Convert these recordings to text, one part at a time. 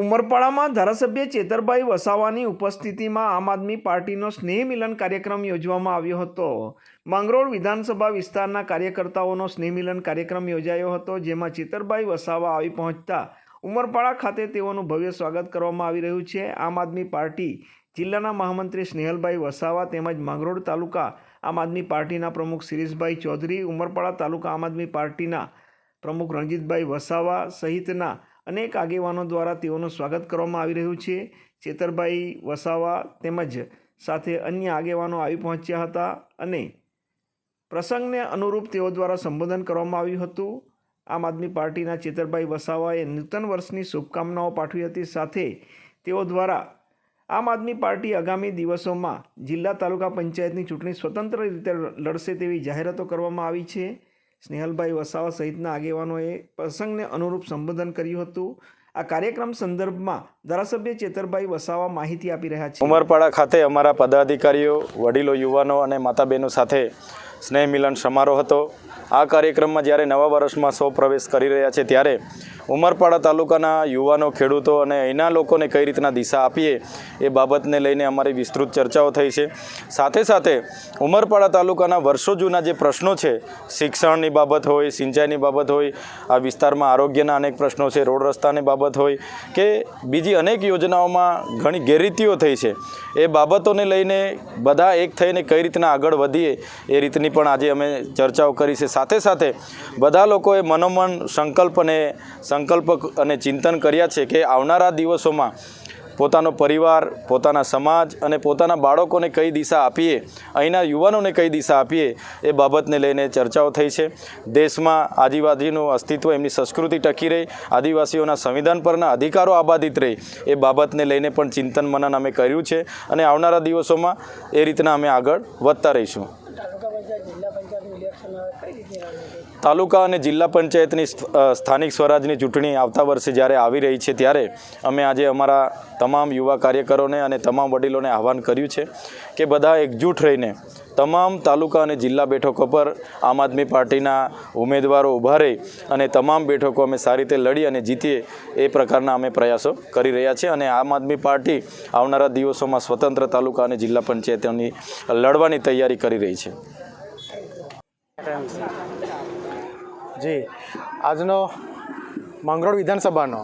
ઉમરપાડામાં ધારાસભ્ય ચેતરભાઈ વસાવાની ઉપસ્થિતિમાં આમ આદમી પાર્ટીનો સ્નેહ મિલન કાર્યક્રમ યોજવામાં આવ્યો હતો. માંગરોળ વિધાનસભા વિસ્તારના કાર્યકર્તાઓનો સ્નેહ મિલન કાર્યક્રમ યોજાયો હતો, જેમાં ચેતરભાઈ વસાવા આવી પહોંચતા ઉમરપાડા ખાતે તેઓનું ભવ્ય સ્વાગત કરવામાં આવી રહ્યું છે. આમ આદમી પાર્ટી જિલ્લાના મહામંત્રી સ્નેહલભાઈ વસાવા તેમજ માંગરોળ તાલુકા આમ આદમી પાર્ટીના પ્રમુખ શિરીષભાઈ ચૌધરી, ઉમરપાડા તાલુકા આમ આદમી પાર્ટીના પ્રમુખ રણજીતભાઈ વસાવા સહિતના અનેક આગેવાનો દ્વારા તેઓનું સ્વાગત કરવામાં આવી રહ્યું છે. ચેતરભાઈ વસાવા તેમજ સાથે અન્ય આગેવાનો આવી પહોંચ્યા હતા અને પ્રસંગને અનુરૂપ તેઓ દ્વારા સંબોધન કરવામાં આવ્યું હતું. આમ આદમી પાર્ટીના ચેતરભાઈ વસાવાએ નૂતન વર્ષની શુભકામનાઓ પાઠવી હતી. સાથે તેઓ દ્વારા આમ આદમી પાર્ટી આગામી દિવસોમાં જિલ્લા તાલુકા પંચાયતની ચૂંટણી સ્વતંત્ર રીતે લડશે તેવી જાહેરાતો કરવામાં આવી છે. સ્નેહલભાઈ વસાવા સહિતના આગેવાનોએ પ્રસંગને અનુરૂપ સંબોધન કર્યું હતું. આ કાર્યક્રમ સંદર્ભમાં ધારાસભ્ય ચેતરભાઈ વસાવા માહિતી આપી રહ્યા છે. ઉમરપાડા ખાતે અમારા પદાધિકારીઓ, વડીલો, યુવાનો અને માતા બહેનો સાથે સ્નેહ મિલન સમારોહ હતો. આ કાર્યક્રમમાં જ્યારે નવા વર્ષમાં સૌ પ્રવેશ કરી રહ્યા છે, ત્યારે ઉમરપાડા તાલુકાના યુવાનો, ખેડૂતો અને અહીંના લોકોને કઈ રીતના દિશા આપીએ એ બાબતને લઈને અમારી વિસ્તૃત ચર્ચાઓ થઈ છે. સાથે સાથે ઉમરપાડા તાલુકાના વર્ષો જૂના જે પ્રશ્નો છે, શિક્ષણની બાબત હોય, સિંચાઈની બાબત હોય, આ વિસ્તારમાં આરોગ્યના અનેક પ્રશ્નો છે, રોડ રસ્તાની બાબત હોય કે બીજી અનેક યોજનાઓમાં ઘણી ગેરરીતિઓ થઈ છે. એ બાબતોને લઈને બધા એક થઈને કઈ રીતના આગળ વધીએ એ રીતની પણ આજે અમે ચર્ચાઓ કરી છે. સાથે સાથે બધા લોકોએ મનોમન સંકલ્પ અને સંકલ્પ અને ચિંતન કર્યા છે કે આવનારા દિવસોમાં પોતાનો પરિવાર, પોતાના સમાજ અને પોતાના બાળકોને કઈ દિશા આપીએ, અહીંના યુવાનોને કઈ દિશા આપીએ, એ બાબતને લઈને ચર્ચાઓ થઈ છે. દેશમાં આદિવાસીનું અસ્તિત્વ એમની સંસ્કૃતિ ટકી રહે, આદિવાસીઓના સંવિધાન પરના અધિકારો આબાદિત રહે, એ બાબતને લઈને પણ ચિંતન મનન અમે કર્યું છે અને આવનારા દિવસોમાં એ રીતના અમે આગળ વધતા રહીશું. તાલુકા અને જિલ્લા પંચાયતની સ્થ- સ્થાનિક સ્વરાજની ચૂંટણી આવતા વર્ષે જ્યારે આવી રહી છે ત્યારે અમે આજે અમારા તમામ યુવા કાર્યકરોને અને તમામ વડીલોને આહવાન કર્યું છે કે બધા એકજૂટ રહીને તમામ તાલુકા અને જિલ્લા બેઠકો પર આમ આદમી પાર્ટીના ઉમેદવારો ઊભા રહી અને તમામ બેઠકો અમે સારી રીતે લડી અને જીતીએ એ પ્રકારના અમે પ્રયાસો કરી રહ્યા છીએ અને આમ આદમી પાર્ટી આવનારા દિવસોમાં સ્વતંત્ર તાલુકા અને જિલ્લા પંચાયતોની લડવાની તૈયારી કરી રહી છે. જી. આજનો માંગરોળ વિધાનસભાનો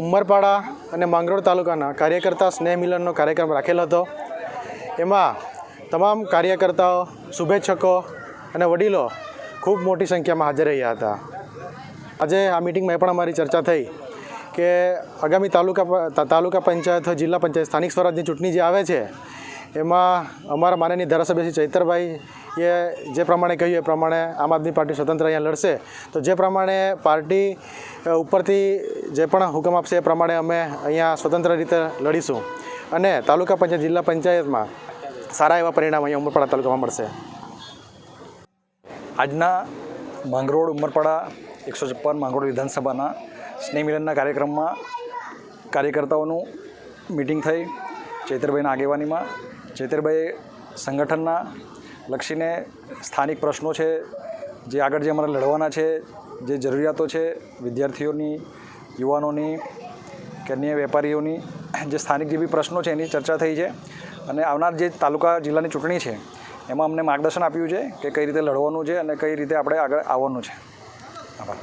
ઉમરપાડા અને માંગરોળ તાલુકાના કાર્યકર્તા સ્નેહ મિલનનો કાર્યક્રમ રાખેલો હતો. એમાં તમામ કાર્યકર્તાઓ, શુભેચ્છકો અને વડીલો ખૂબ મોટી સંખ્યામાં હાજર રહ્યા હતા. આજે આ મિટિંગમાં એ પણ અમારી ચર્ચા થઈ કે આગામી તાલુકા તાલુકા પંચાયત, જિલ્લા પંચાયત, સ્થાનિક સ્વરાજની ચૂંટણી જે આવે છે એમાં અમારા માનનીય ધારાસભ્ય શ્રી ચૈતરભાઈ એ જે પ્રમાણે કહ્યું એ પ્રમાણે આમ આદમી પાર્ટી સ્વતંત્ર અહીંયા લડશે. તો જે પ્રમાણે પાર્ટી ઉપરથી જે પણ હુકમ આપશે એ પ્રમાણે અમે અહીંયા સ્વતંત્ર રીતે લડીશું. અને તાલુકા પંચાયત, જિલ્લા પંચાયતમાં સારા એવા પરિણામ અહીંયા ઉમરપાડા તાલુકામાં મળશે. આજના માંગરોળ ઉમરપાડા એકસો છપ્પન માંગરોળ વિધાનસભાના સ્નેહ મિલનના કાર્યક્રમમાં કાર્યકર્તાઓનું મિટિંગ થઈ. ચૈતરભાઈના આગેવાનીમાં ચૈતરભાઈએ સંગઠનના લક્ષીને સ્થાનિક પ્રશ્નો છે, જે આગળ જે અમારે લડવાના છે, જે જરૂરિયાતો છે વિદ્યાર્થીઓની, યુવાનોની કે અન્ય વેપારીઓની, જે સ્થાનિક જે બી પ્રશ્નો છે એની ચર્ચા થઈ છે. અને આવનાર જે તાલુકા જિલ્લાની ચૂંટણી છે, એમાં અમને માર્ગદર્શન આપ્યું છે કે કઈ રીતે લડવાનું છે અને કઈ રીતે આપણે આગળ આવવાનું છે. આભાર.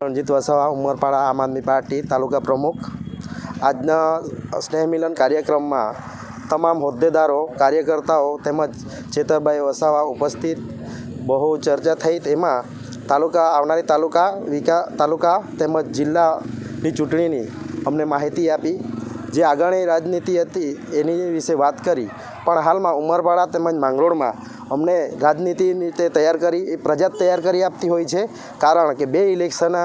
રણજીત વસાવા, ઉમરપાડા આમ આદમી પાર્ટી તાલુકા પ્રમુખ. આજના સ્નેહ મિલન કાર્યક્રમમાં તમામ હોદ્દેદારો, કાર્યકર્તાઓ તેમજ ચેતરભાઈ વસાવા ઉપસ્થિત. બહુ ચર્ચા થઈ તેમાં તાલુકા, આવનારી તાલુકા, વિકા, તાલુકા તેમજ જિલ્લાની ચૂંટણીની અમને માહિતી આપી. જે આગળની રાજનીતિ હતી એની વિશે વાત કરી. પણ હાલમાં ઉમરપાડા તેમજ માંગરોળમાં અમને રાજનીતિની રીતે તૈયાર કરી, એ પ્રજા તૈયાર કરી આપતી હોય છે. કારણ કે બે ઇલેક્શન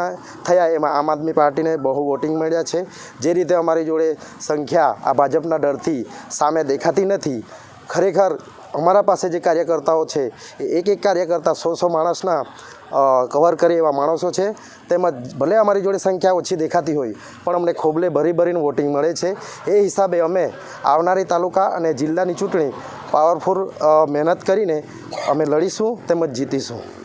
થયા, એમાં આમ આદમી પાર્ટીને બહુ વોટિંગ મળ્યા છે. જે રીતે અમારી જોડે સંખ્યા આ ભાજપના ડરથી સામે દેખાતી નથી. ખરેખર અમારા પાસે જે કાર્યકર્તાઓ છે, એ એક એક કાર્યકર્તા સો સો માણસના કવર કરે એવા માણસો છે. તેમજ ભલે અમારી જોડે સંખ્યા ઓછી દેખાતી હોય, પણ અમને ખોબલે ભરી ભરીને વોટિંગ મળે છે. એ હિસાબે અમે આવનારી તાલુકા અને જિલ્લાની ચૂંટણી પાવરફુલ મહેનત કરીને અમે લડીશું તેમજ જીતીશું.